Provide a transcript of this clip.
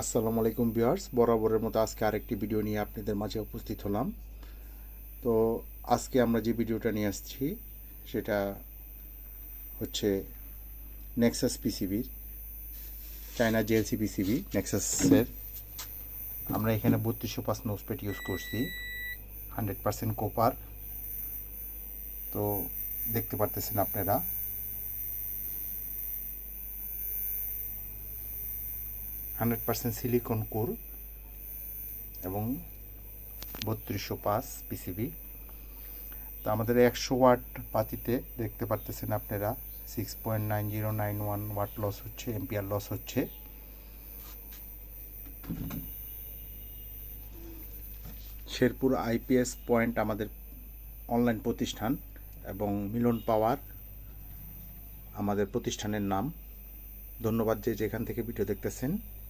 আসসালামু আলাইকুম ভিউয়ার্স। বরাবরের মতো আজকে আরেকটি ভিডিও নিয়ে আপনাদের মাঝে উপস্থিত হলাম। তো আজকে আমরা যে ভিডিওটা নিয়ে আসছি, সেটা হচ্ছে নেক্সাস পিসিবির চায়না জেএলসি পিসিবি নেক্সাসের আমরা এখানে বত্রিশশো পাঁচ নোসপেট ইউজ করছি, হান্ড্রেড পার্সেন্ট কোপার তো দেখতে পারতেছেন আপনারা। হান্ড্রেড পার্সেন্ট সিলিকন কোর এবং বত্রিশশো পাঁচ পিসিবি। তো আমাদের একশো ওয়াট পাতিতে দেখতে পারতেছেন আপনারা, six point nine zero nine one watt loss হচ্ছে এম্পিয়ার লস হচ্ছে। শেরপুর আইপিএস পয়েন্ট আমাদের অনলাইন প্রতিষ্ঠান এবং মিলন পাওয়ার আমাদের প্রতিষ্ঠানের নাম। ধন্যবাদ যে যেখান থেকে ভিডিও দেখতেছেন।